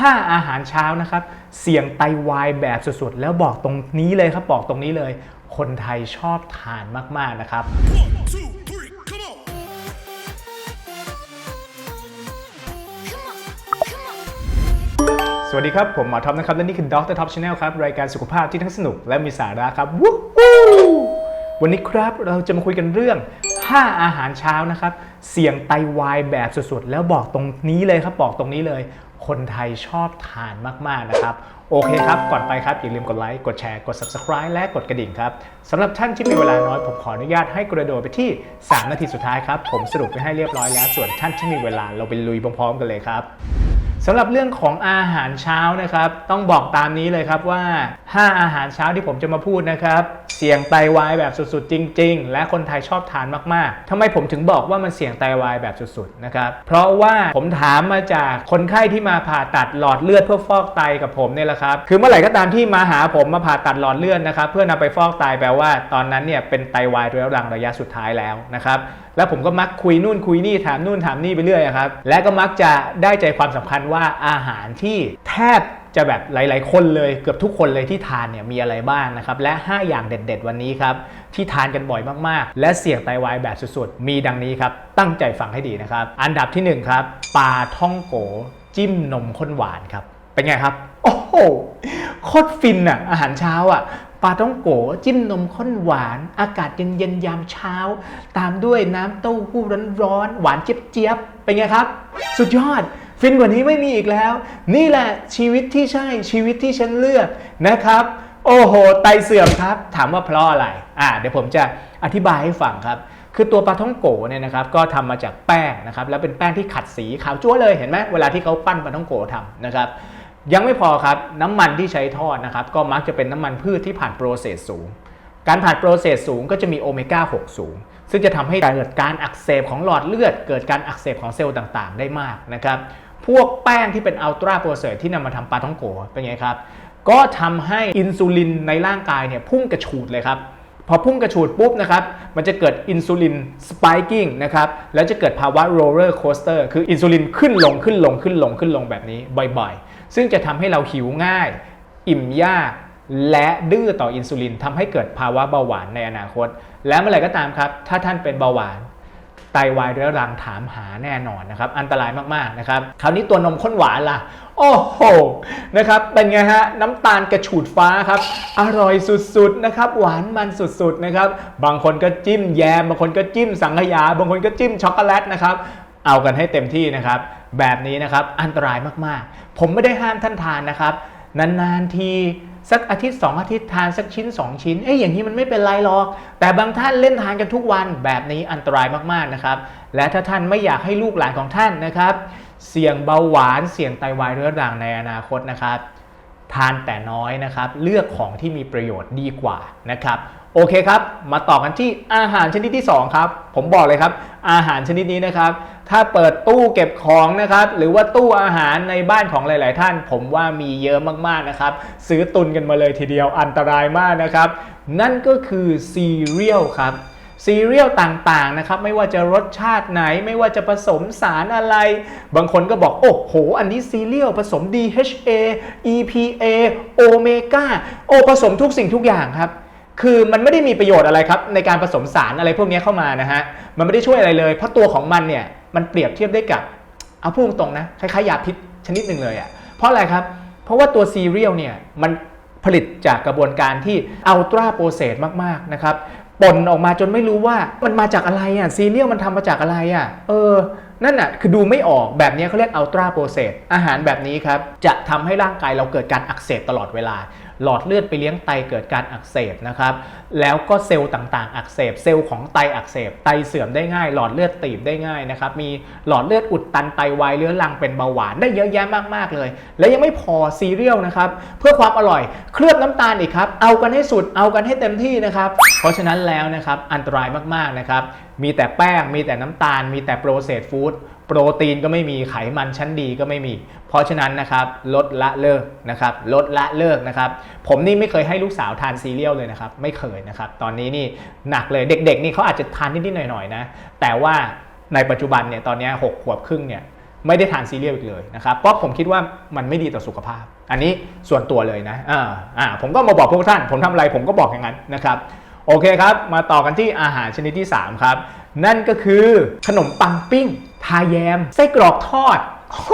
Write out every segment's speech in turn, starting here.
5 อาหารเช้านะครับ เสี่ยงไตวายแบบสุดๆ แล้วบอกตรงนี้เลยครับ บอกตรงนี้เลย คนไทยชอบทานมากๆนะครับ on, สวัสดีครับ ผมหมอท็อปนะครับ และนี่คือ Dr. Top Channel ครับ รายการสุขภาพที่ทั้งสนุกและมีสาระครับวู้ฮู้วันนี้ครับเราจะมาคุยกันเรื่อง 5อาหารเช้านะครับ เสี่ยงไตวายแบบสุดๆ แล้วบอกตรงนี้เลยครับบอกตรงนี้เลย คนไทยชอบทานมากๆนะครับ โอเคครับ ก่อนไปครับ อย่าลืมกดไลค์กดแชร์กด Subscribe และกดกระดิ่งครับสำหรับท่านที่มีเวลาน้อยผมขออนุญาตให้กระโดดไปที่ 3 นาทีสุดท้ายครับ ผมสรุปไปให้เรียบร้อยแล้วส่วนท่านที่มีเวลาเราไปลุยพร้อมๆกันเลยครับ สำหรับเรื่องของอาหารเช้านะครับ ต้องบอกตามนี้เลยครับว่า 5 อาหารเช้าที่ผมจะมาพูดนะครับ เสี่ยงไตวายแบบสุดๆ จริง ๆ และคนไทยชอบทานมากๆทำไมผมถึงบอกว่ามันเสี่ยงไตวายแบบสุดๆนะครับเพราะว่าผมถามมาจากคนไข้ที่มาผ่าตัดหลอดเลือดเพื่อฟอกไตกับผมเนี่ยแหละครับคือเมื่อไหร่ก็ตามที่มาหาผมมาผ่าตัดหลอดเลือดนะครับ เพื่อนำไปฟอกไตแปลว่า ตอนนั้นเนี่ยเป็นไตวายเรื้อรังระยะสุดท้ายแล้วนะครับแล้วผมก็มักคุยนู่นคุยนี่ถามนู่นถามนี่ไปเรื่อยครับและก็มักจะได้ใจความสำคัญว่าอาหารที่แทบจะแบบหลาย ๆ คนเลยเกือบทุกคนเลยที่ทานเนี่ยมีอะไรบ้างนะครับ และ 5 อย่างเด็ด ๆ วันนี้ครับ ที่ทานกันบ่อยมากๆ และเสี่ยงไตวายแบบสุดๆ มีดังนี้ครับ ตั้งใจฟังให้ดีนะครับ อันดับที่ 1 ครับปลาท่องโก จิ้มนมข้นหวานครับ เป็นไงครับ โอ้โหโคตรฟินอะอาหารเช้าอะปลาต้องโกจิ้มนมข้นหวาน อากาศเย็นๆยามเช้า ตามด้วยน้ำเต้าหู้ร้อนๆหวานเจี๊ยบๆเป็นไงครับ สุดยอด ฟินกว่านี้ไม่มีอีกแล้ว นี่แหละชีวิตที่ใช่ชีวิตที่ฉันเลือกนะครับ โอ้โห ไตเสื่อมครับ ถามว่าเพราะอะไรอ่าเดี๋ยวผมจะอธิบายให้ฟังครับ คือตัวปลาท่องโกเนี่ยนะครับ ก็ทำมาจากแป้งนะครับ แล้วเป็นแป้งที่ขัดสีขาวจั๊วเลยเห็นไหมเวลาที่เขาปั้นปลาท่องโกทำนะครับยังไม่พอครับน้ำมันที่ใช้ทอดนะครับ ก็มักจะเป็นน้ำมันพืชที่ผ่านโปรเซสสูง การผ่านโปรเซสสูงก็จะมีโอเมก้า 6 สูง ซึ่งจะทำให้เกิดการอักเสบของหลอดเลือด เกิดการอักเสบของเซลล์ต่างๆ ได้มากนะครับ พวกแป้งที่เป็นอัลตราโปรเซสที่นำมาทำปลาท่องโกเป็นไงครับ ก็ทำให้อินซูลินในร่างกายเนี่ยพุ่งกระฉูดเลยครับพอพุ่งกระฉูดปุ๊บนะครับ มันจะเกิดอินซูลินสป k กิ้งนะครับ แล้วจะเกิดภาวะโรลเลอร์โคสเตอร์ คืออินซูลินขึ้นลงขึ้นลงขึ้นลงขึ้นลงแบบนี้บ่อยๆ ซึ่งจะทำให้เราหิวง่าย อิ่มยาก และดื้อต่ออินซูลินทำให้เกิดภาวะเบาหวานในอนาคต และเมื่อไหร่ก็ตามครับ ถ้าท่านเป็นเบาหวาน ไตวายเรื้อรังถามหาแน่นอนนะครับ อันตรายมากๆนะครับ คราวนี้ตัวนมข้นหวานล่ะ โอ้โห นะครับ เป็นไงฮะ น้ำตาลกระฉูดฟ้าครับ อร่อยสุดๆนะครับ หวานมันสุดๆนะครับ บางคนก็จิ้มแยม บางคนก็จิ้มสังขยา บางคนก็จิ้มช็อกโกแลตนะครับ เอากันให้เต็มที่นะครับ แบบนี้นะครับ อันตรายมากๆ ผมไม่ได้ห้ามท่านทานนะครับ นานๆที สักอาทิตย์ 2 อาทิตย์ทานสักชิ้น 2 ชิ้น เอ้ยอย่างนี้มันไม่เป็นไรหรอก แต่บางท่านเล่นทานกันทุกวันแบบนี้อันตรายมากๆนะครับ และถ้าท่านไม่อยากให้ลูกหลานของท่านนะครับ เสี่ยงเบาหวานเสี่ยงไตวายเรื้อรังในอนาคตนะครับ ทานแต่น้อยนะครับ เลือกของที่มีประโยชน์ดีกว่านะครับ โอเคครับ มาต่อกันที่อาหารชนิดที่ 2 ครับ ผมบอกเลยครับ อาหารชนิดนี้นะครับ ถ้าเปิดตู้เก็บของนะครับ หรือว่าตู้อาหารในบ้านของหลาย ๆ ท่าน ผมว่ามีเยอะมาก ๆ นะครับ ซื้อตุนกันมาเลยทีเดียวอันตรายมากนะครับ นั่นก็คือซีเรียลครับซีเรียลต่างๆนะครับไม่ว่าจะรสชาติไหนไม่ว่าจะผสมสารอะไร บางคนก็บอก โอ้โห อันนี้ซีเรียลผสม DHA EPA โอเมก้าโอ้ผสมทุกสิ่งทุกอย่างครับ คือมันไม่ได้มีประโยชน์อะไรครับ ในการผสมสารอะไรพวกนี้เข้ามานะฮะมันไม่ได้ช่วยอะไรเลย เพราะตัวของมันเนี่ยมันเปรียบเทียบได้กับเอาพูดตรงนะคล้ายๆยาพิษชนิดหนึ่งเลยอะ่ะเพราะอะไรครับ เพราะว่าตัวซีเรียลเนี่ยมันผลิตจากกระบวนการที่อัลตราโปรเซสมากๆนะครับปนออกมาจนไม่รู้ว่ามันมาจากอะไรอะซีเรียลมันทำมาจากอะไรอะเออนั่นน่ะคือดูไม่ออกแบบนี้เขาเรียกอัลตราโปรเซสอาหารแบบนี้ครับ จะทำให้ร่างกายเราเกิดการอักเสบตลอดเวลา หลอดเลือดไปเลี้ยงไตเกิดการอักเสบนะครับ แล้วก็เซลล์ต่างๆ อักเสบ เซลล์ของไตอักเสบ ไตเสื่อมได้ง่าย หลอดเลือดตีบได้ง่ายนะครับ มีหลอดเลือดอุดตันไตวายเรื้อรังเป็นเบาหวานได้เยอะแยะมากๆเลย และยังไม่พอซีเรียลนะครับ เพื่อความอร่อยเคลือบน้ำตาลอีกครับ เอากันให้สุด เอากันให้เต็มที่นะครับ เพราะฉะนั้นแล้วนะครับ อันตรายมากๆนะครับ มีแต่แป้ง มีแต่น้ำตาล มีแต่โปรเซสฟู้ด โปรตีนก็ไม่มีไขมันชั้นดีก็ไม่มี เพราะฉะนั้นนะครับลดละเลิกนะครับลดละเลิกนะครับผมนี่ไม่เคยให้ลูกสาวทานซีเรียลเลยนะครับไม่เคยนะครับตอนนี้นี่หนักเลยเด็กๆนี่เขาอาจจะทานนิดๆหน่อยๆนะแต่ว่าในปัจจุบันเนี่ยตอนนี้หกขวบครึ่งเนี่ยไม่ได้ทานซีเรียลอีกเลยนะครับเพราะผมคิดว่ามันไม่ดีต่อสุขภาพ อันนี้ส่วนตัวเลยนะอ่าอ่าผมก็มาบอกพวกท่าน ผมทำอะไรผมก็บอกอย่างนั้นนะครับโอเคครับ มาต่อกันที่อาหารชนิดที่ 3 ครับ นั่นก็คือขนมปังปิ้ง ทาแยมไส้กรอกทอดโอ้โห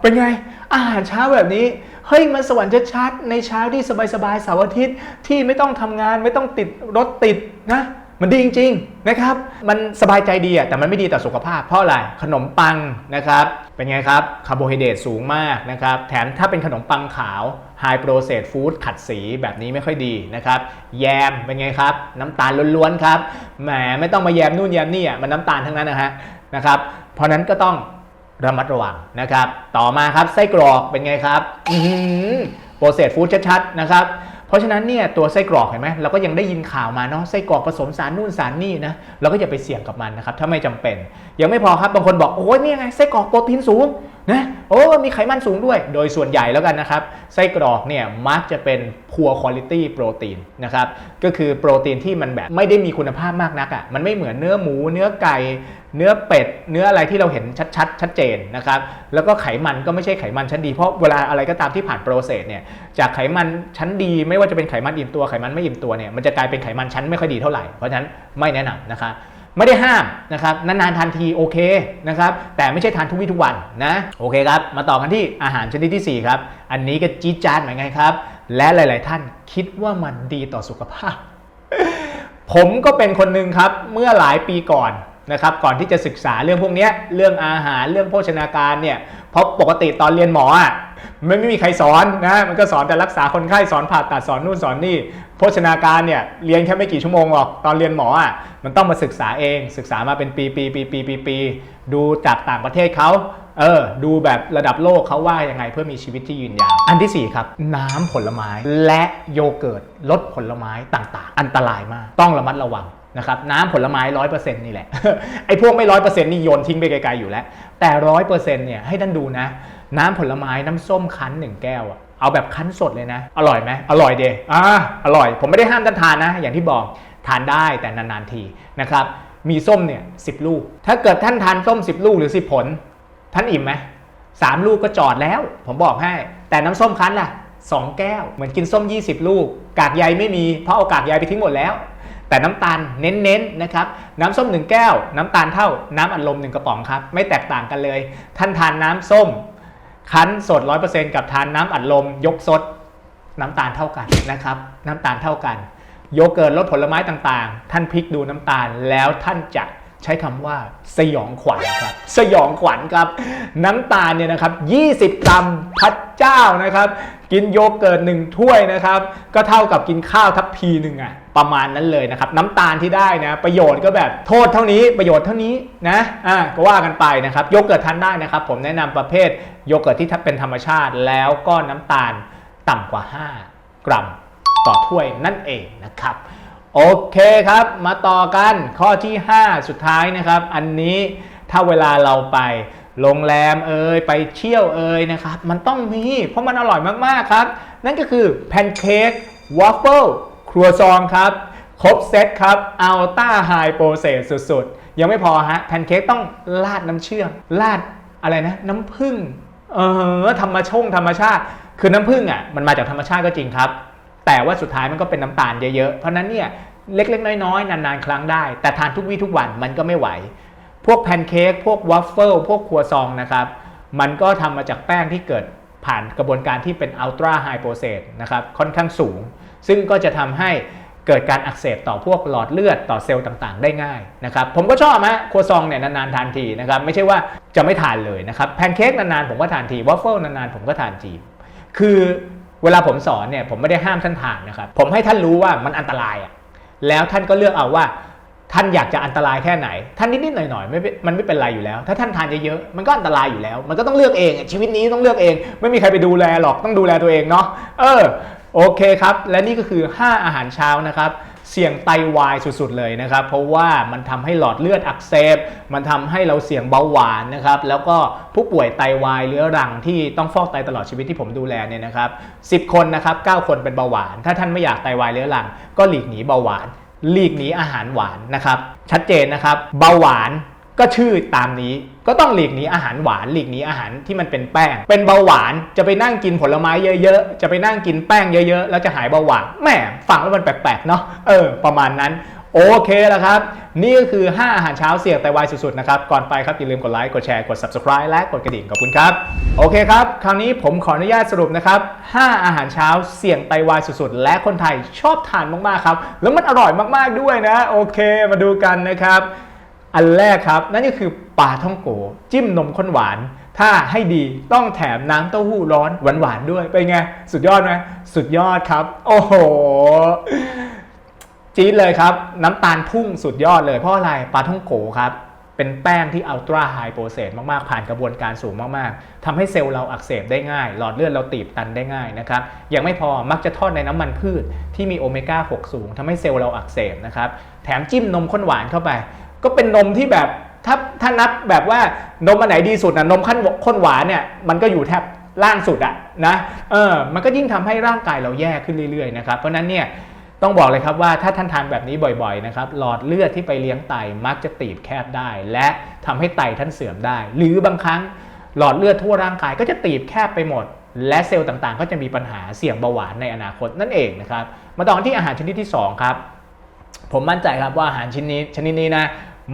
เป็นไง อาหารเช้าแบบนี้ เฮ้ยมันสวรรค์ชัดๆในเช้าที่สบายๆเสาร์อาทิตย์ที่ไม่ต้องทำงานไม่ต้องติดรถติดนะมันดีจริงๆนะครับ มันสบายใจดีอะแต่มันไม่ดีต่อสุขภาพ เพราะอะไร ขนมปังนะครับ เป็นไงครับ คาร์โบไฮเดรตสูงมากนะครับ แถมถ้าเป็นขนมปังขาวไฮโปรเซสฟู้ดขัดสีแบบนี้ไม่ค่อยดีนะครับ แยมเป็นไงครับ น้ำตาลล้วนๆครับ แหมไม่ต้องมาแยมนู่นแยมนี่อะมันน้ำตาลทั้งนั้นนะฮะ นะครับ เพราะนั้นก็ต้องระมัดระวังนะครับ ต่อมาครับไส้กรอกเป็นไงครับโปรเซสฟู้ดชัดๆนะครับเพราะฉะนั้นเนี่ยตัวไส้กรอกเห็นไหมเราก็ยังได้ยินข่าวมาเนาะไส้กรอกผสมสารนู่นสารนี่นะเราก็อย่าไปเสี่ยงกับมันนะครับถ้าไม่จำเป็น ยังไม่พอครับบางคนบอกโอ้ยนี่ไงไส้กรอกโปรตีนสูง นะโอ้มีไขมันสูงด้วย โดยส่วนใหญ่แล้วกันนะครับ ไส้กรอกเนี่ยมักจะเป็น poor quality โปรตีนนะครับก็คือโปรตีนที่มันแบบไม่ได้มีคุณภาพมากนักอะ่ะมันไม่เหมือนเนื้อหมู เนื้อไก่ เนื้อเป็ด เนื้ออะไรที่เราเห็นชัดๆ ชัดเจนนะครับแล้วก็ไขมันก็ไม่ใช่ไขมันชั้นดีเพราะเวลาอะไรก็ตามที่ผ่านโปรเซสเนี่ยจากไขมันชั้นดีไม่ว่าจะเป็นไขมันอิ่มตัวไขมันไม่อิ่มตัวเนี่ยมันจะกลายเป็นไขมันชั้นไม่ค่อยดีเท่าไหร่เพราะฉะนั้นไม่แนะนำนะครับ ไม่ได้ห้ามนะครับนานๆทานทีโอเคนะครับแต่ไม่ใช่ทานทุกวี่ทุกวันนะโอเคครับมาต่อกันที่อาหารชนิดที่สี่ครับ อันนี้ก็จี๊ดจ๊าดเหมือนกันครับ และหลาย ๆ ท่านคิดว่ามันดีต่อสุขภาพ ผมก็เป็นคนหนึ่งครับเมื่อหลายปีก่อน นะครับก่อนที่จะศึกษาเรื่องพวกนี้เรื่องอาหารเรื่องโภชนาการเนี่ยเพราะปกติตอนเรียนหมออะมันไม่มีใครสอนนะมันก็สอนแต่รักษาคนไข้สอนผ่าตัดสอนนู่นสอนนี่โภชนาการเนี่ยเรียนแค่ไม่กี่ชั่วโมงหรอกตอนเรียนหมออะมันต้องมาศึกษาเองศึกษามาเป็นปีปีปีปีปีปีดูจากต่างประเทศเขาเออดูแบบระดับโลกเขาว่ายังไงเพื่อมีชีวิตที่ยืนยาว อันที่สี่ครับ น้ำผลไม้และโยเกิร์ตรสผลไม้ต่างๆ อันตรายมากต้องระมัดระวัง นะครับน้ำผลไม้ร้อยเปอร์เซ็นต์นี่แหละไอ้พวกไม่ร้อยเปอร์เซ็นต์นี่โยนทิ้งไปไกลๆอยู่แล้ว แต่ร้อยเปอร์เซ็นต์เนี่ยให้ท่านดูนะ น้ำผลไม้น้ำส้มคั้นหนึ่งแก้วอะเอาแบบคั้นสดเลยนะ อร่อยไหมอร่อยเดอ่าอร่อย ผมไม่ได้ห้ามท่านทานนะ อย่างที่บอกทานได้แต่นานๆทีนะครับมีส้มเนี่ยสิลูก ถ้าเกิดท่านทานส้ม 10 ลูกหรือ 10 ผล ท่านอิ่มไหมสามลูกก็จอดแล้ว ผมบอกให้ แต่น้ำส้มคั้นล่ะสองแก้ว เหมือนกินส้ม 20 ลูก กากใยไม่มี เพราะเอากากใยไปทิ้งหมดแล้ว แต่น้ำตาลเน้นๆนะครับน้ำส้ม 1 แก้ว น้ำตาลเท่าน้ำอัดลม 1 กระป๋องครับ ไม่แตกต่างกันเลย ท่านทานน้ำส้ม คั้นสด 100%กับทานน้ำอัดลม ยกสด น้ำตาลเท่ากันนะครับน้ำตาลเท่ากันโยเกิร์ตรสผลไม้ต่างๆ ท่านพลิกดูน้ำตาลแล้วท่านจะใช้คำว่าสยองขวัญครับ สยองขวัญครับ น้ำตาลเนี่ยนะครับ 20 กรัมพัดเจ้านะครับ กินโยเกิร์ตหนึ่งถ้วยนะครับ ก็เท่ากับกินข้าวทัพพีหนึ่งอะ ประมาณนั้นเลยนะครับน้ำตาลที่ได้นะประโยชน์ก็แบบโทษเท่านี้ประโยชน์เท่านี้นะอ่าก็ว่ากันไปนะครับโยเกิร์ตทานได้นะครับ ผมแนะนำประเภทโยเกิร์ตที่เป็นธรรมชาติ แล้วก็น้ำตาลต่ำกว่า 5 กรัมต่อถ้วยนั่นเองนะครับโอเคครับ มาต่อกันข้อที่ 5 สุดท้ายนะครับ อันนี้ถ้าเวลาเราไปโรงแรมเอ่ยไปเที่ยวเอ่ยนะครับ มันต้องมี เพราะมันอร่อยมาก ๆ ครับ นั่นก็คือแพนเค้กวอฟเฟิล รัวซองครับ ครบเซตครับอัลต้าไฮโปรเซสสุดๆ ยังไม่พอฮะแพนเค้กต้องราดน้ำเชื่อมราดอะไรนะ น้ำผึ้งเออธรรมชงธรรมชาติ คือน้ำผึ้งอะมันมาจากธรรมชาติก็จริงครับ แต่ว่าสุดท้ายมันก็เป็นน้ำตาลเยอะๆ เพราะนั้นเนี่ยเล็กๆ น้อยๆ นานๆ ครั้งได้ แต่ทานทุกวี่ทุกวันมันก็ไม่ไหว พวกแพนเค้กพวกวัฟเฟิลพวกครัวซองนะครับมันก็ทำมาจากแป้งที่เกิดผ่านกระบวนการที่เป็นอัลตราไฮโปรเซสนะครับค่อนข้างสูง ซึ่งก็จะทำให้เกิดการอักเสบต่อพวกหลอดเลือดต่อเซลล์ต่างๆ ได้ง่ายนะครับผมก็ชอบฮะครัวซองเนี่ยนานๆทานทีนะครับไม่ใช่ว่าจะไม่ทานเลยนะครับแพนเค้กนานๆผมก็ทานทีวัฟเฟิลนานๆผมก็ทานทีคือเวลาผมสอนเนี่ยผมไม่ได้ห้ามท่านทานนะครับผมให้ท่านรู้ว่ามันอันตรายอะแล้วท่านก็เลือกเอาว่าท่านอยากจะอันตรายแค่ไหน ท่านนิดๆหน่อยๆไม่เป็นมันไม่เป็นไรอยู่แล้ว ถ้าท่านทานเยอะๆมันก็อันตรายอยู่แล้ว มันก็ต้องเลือกเอง ชีวิตนี้ต้องเลือกเอง ไม่มีใครไปดูแลหรอกต้องดูแลตัวเองเนาะเออ โอเคครับ และนี่ก็คือ 5 อาหารเช้านะครับ เสี่ยงไตวายสุดๆเลยนะครับ เพราะว่ามันทำให้หลอดเลือดอักเสบ มันทำให้เราเสี่ยงเบาหวานนะครับ แล้วก็ผู้ป่วยไตวายเรื้อรังที่ต้องฟอกไตตลอดชีวิตที่ผมดูแลเนี่ยนะครับ10คนนะครับ9คนเป็นเบาหวาน ถ้าท่านไม่อยากไตวายเรื้อรัง ก็หลีกหนีเบาหวาน หลีกหนีอาหารหวานนะครับ ชัดเจนนะครับ เบาหวาน ก็ชื่อตามนี้ก็ต้องหลีกหนีอาหารหวานหลีกหนีอาหารที่มันเป็นแป้ง เป็นเบาหวานจะไปนั่งกินผลไม้เยอะๆ จะไปนั่งกินแป้งเยอะๆ แล้วจะหายเบาหวานแหมฟังแล้วมันแปลกๆเนาะเออ ประมาณนั้น โอเคแล้วครับ นี่ก็คือ 5 อาหารเช้าเสี่ยงไตวายสุดๆนะครับ ก่อนไปครับ อย่าลืมกดไลค์กดแชร์กด subscribe และกดกระดิ่งขอบคุณครับ โอเคครับ คราวนี้ผมขออนุญาตสรุปนะครับ 5 อาหารเช้าเสี่ยงไตวายสุดๆ และคนไทยชอบทานมากๆครับแล้วมันอร่อยมากๆด้วยนะ โอเค มาดูกันนะครับ อันแรกครับนั่นก็คือปลาท่องโก จิ้มนมข้นหวาน ถ้าให้ดีต้องแถมน้ำเต้าหู้ร้อนหวานๆด้วยเป็นไง สุดยอดไหมสุดยอดครับ โอ้โหจี๊ดเลยครับ น้ำตาลพุ่งสุดยอดเลยเพราะอะไรปลาท่องโกครับเป็นแป้งที่อัลตร้าไฮโปรเซสมาก ๆ ผ่านกระบวนการสูงมาก ๆทำให้เซลล์เราอักเสบได้ง่าย หลอดเลือดเราตีบตันได้ง่ายนะครับ ยังไม่พอมักจะทอดในน้ำมันพืชที่มีโอเมก้า 6 สูงทำให้เซลล์เราอักเสบนะครับ แถมจิ้มนมข้นหวานเข้าไป ก็เป็นนมที่แบบถ้าถ้านับแบบว่านมอันไหนดีสุดนะนมขั้นข้นหวานเนี่ยมันก็อยู่แทบล่างสุดอะนะเออมันก็ยิ่งทำให้ร่างกายเราแย่ขึ้นเรื่อยๆนะครับเพราะนั้นเนี่ยต้องบอกเลยครับว่าถ้าท่านทานแบบนี้บ่อยๆนะครับหลอดเลือดที่ไปเลี้ยงไตมักจะตีบแคบได้ และทำให้ไตท่านเสื่อมได้ หรือบางครั้งหลอดเลือดทั่วร่างกายก็จะตีบแคบไปหมด และเซลล์ต่างๆ ก็จะมีปัญหาเสี่ยงเบาหวานในอนาคตนั่นเองนะครับมาต่อนที่อาหารชนิดที่สองครับ ผมมั่นใจครับว่าอาหารชนิดนี้ชนิดนี้นะ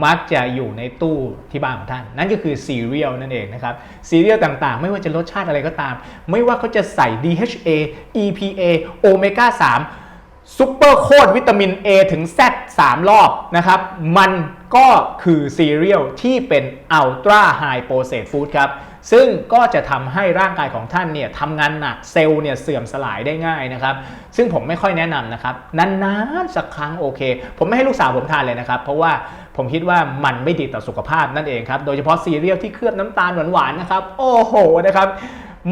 มักจะอยู่ในตู้ที่บ้านของท่าน นั่นก็คือซีเรียลนั่นเองนะครับซีเรียลต่างๆ ไม่ว่าจะรสชาติอะไรก็ตาม ไม่ว่าเขาจะใส่ DHA EPA โอเมก้า3ซุปเปอร์โคดวิตามิน A ถึง Z 3 รอบนะครับ มันก็คือซีเรียลที่เป็นอัลตร้าไฮโปรเซสฟู้ดครับ ซึ่งก็จะทำให้ร่างกายของท่านเนี่ยทำงานหนักเซลล์เนี่ยเสื่อมสลายได้ง่ายนะครับ ซึ่งผมไม่ค่อยแนะนำนะครับนานๆสักครั้งโอเค ผมไม่ให้ลูกสาวผมทานเลยนะครับ เพราะว่าผมคิดว่ามันไม่ดีต่อสุขภาพนั่นเองครับ โดยเฉพาะซีเรียลที่เคลือบน้ำตาลหวานๆนะครับ โอ้โหนะครับ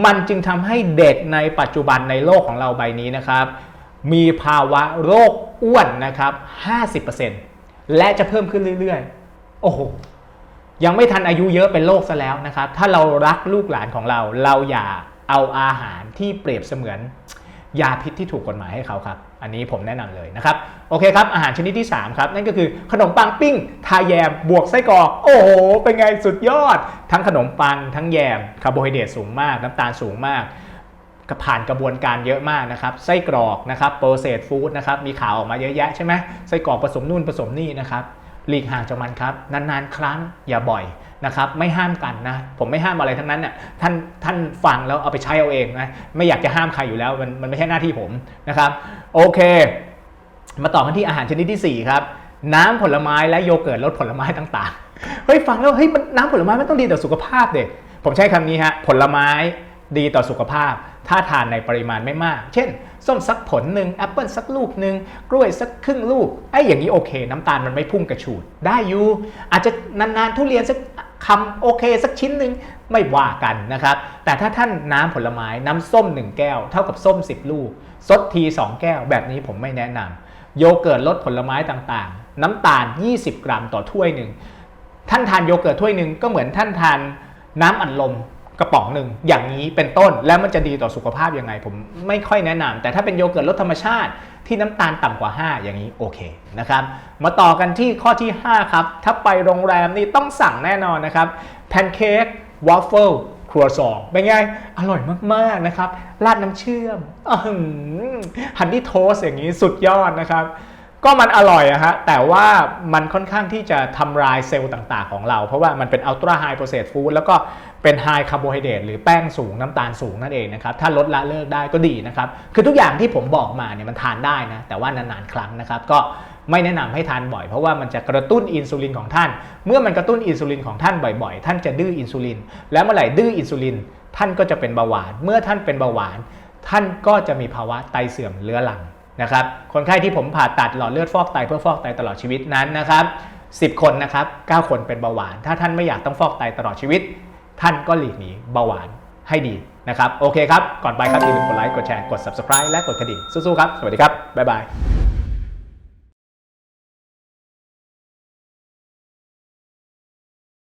มันจึงทำให้เด็กในปัจจุบันในโลกของเราใบนี้นะครับ มีภาวะโรคอ้วนนะครับ 50%และจะเพิ่มขึ้นเรื่อยๆ โอ้โห ยังไม่ทันอายุเยอะเป็นโรคซะแล้วนะครับ ถ้าเรารักลูกหลานของเรา เราอย่าเอาอาหารที่เปรียบเสมือนยาพิษที่ถูกกฎหมายให้เขาครับ อันนี้ผมแนะนำเลยนะครับ โอเคครับ อาหารชนิดที่ 3 ครับ นั่นก็คือขนมปังปิ้ง ทาแยม บวกไส้กรอก โอ้โห เป็นไงสุดยอด ทั้งขนมปัง ทั้งแยม คาร์โบไฮเดรตสูงมาก น้ำตาลสูงมากกผ่านกระบวนการเยอะมากนะครับ ไส้กรอกนะครับโปรเซสฟู้ดนะครับ มีข่าวออกมาเยอะแยะใช่ไหมไส้กรอกผสมนู่นผสมนี่นะครับ หลีกห่างจากมันครับ นานๆ ครั้งอย่าบ่อยนะครับ ไม่ห้ามกันนะ ผมไม่ห้ามอะไรทั้งนั้นน่ะท่านท่านฟังแล้วเอาไปใช้เอาเองนะไม่อยากจะห้ามใครอยู่แล้วมันมันไม่ใช่หน้าที่ผมนะครับ โอเค มาต่อกันที่อาหารชนิดที่ 4 ครับ น้ำผลไม้และโยเกิร์ตรสผลไม้ต่างๆเฮ้ยฟังแล้วเฮ้ยมันน้ำผลไม้มันต้องดีต่อสุขภาพเด็กผมใช้คำนี้ฮะผลไม้ดีต่อสุขภาพ ถ้าทานในปริมาณไม่มาก เช่น ส้มสักผลหนึ่งแอปเปิลสักลูกหนึ่งกล้วยสักครึ่งลูกไอ้อย่างนี้โอเค น้ำตาลมันไม่พุ่งกระฉูด ได้อยู่ อาจจะนานๆทุเรียนสักคำโอเค สักชิ้นหนึ่งไม่ว่ากันนะครับ แต่ถ้าท่านน้ำผลไม้น้ำส้ม 1 แก้ว เท่ากับส้ม 10 ลูกซดที 2 แก้ว แบบนี้ผมไม่แนะนำโยเกิร์ตรสผลไม้ต่างๆ น้ำตาล 20 กรัมต่อถ้วยหนึ่งท่านทานโยเกิร์ตถ้วยหนึ่งก็เหมือนท่านทานน้ำอัดลม กระป๋องหนึ่งอย่างนี้เป็นต้นแล้วมันจะดีต่อสุขภาพยังไง ผมไม่ค่อยแนะนำแต่ถ้าเป็นโยเกิร์ตรสธรรมชาติที่น้ำตาลต่ำกว่า 5 อย่างนี้โอเคนะครับมาต่อกันที่ข้อที่ 5 ครับ ถ้าไปโรงแรมนี่ต้องสั่งแน่นอนนะครับแพนเค้กวอฟเฟิลครัวซองเป็นไง อร่อยมาก ๆ นะครับ ราดน้ำเชื่อมฮันนี่โทสอย่างนี้สุดยอดนะครับ ก็มันอร่อยอะฮะ แต่ว่ามันค่อนข้างที่จะทำลายเซลล์ต่างๆของเรา เพราะว่ามันเป็นอัลตร้าไฮโปรเซสฟู้ดแล้วก็เป็นไฮคาร์โบไฮเดรตหรือแป้งสูงน้ำตาลสูงนั่นเองนะครับ ถ้าลดละเลิกได้ก็ดีนะครับ คือทุกอย่างที่ผมบอกมาเนี่ยมันทานได้นะ แต่ว่านานๆครั้งนะครับ ก็ไม่แนะนำให้ทานบ่อยเพราะว่ามันจะกระตุ้นอินซูลินของท่าน เมื่อมันกระตุ้นอินซูลินของท่านบ่อยๆ ท่านจะดื้ออินซูลิน แล้วเมื่อไหร่ดื้ออินซูลิน ท่านก็จะเป็นเบาหวาน เมื่อท่านเป็นเบาหวาน ท่านก็จะมีภาวะไตเสื่อมเรื้อรัง นะครับคนไข้ที่ผมผ่าตัดหลอดเลือดฟอกไตเพื่อฟอกไตตลอดชีวิตนั้นนะครับ10 คนนะครับ9คนเป็นเบาหวาน ถ้าท่านไม่อยากต้องฟอกไตตลอดชีวิต ท่านก็หลีกหนีเบาหวานให้ดีนะครับโอเคครับ ก่อนไปครับอย่าลืมกดไลค์กดแชร์กด subscribe และกดกระดิ่งสู้ๆครับ สวัสดีครับ บ๊ายบาย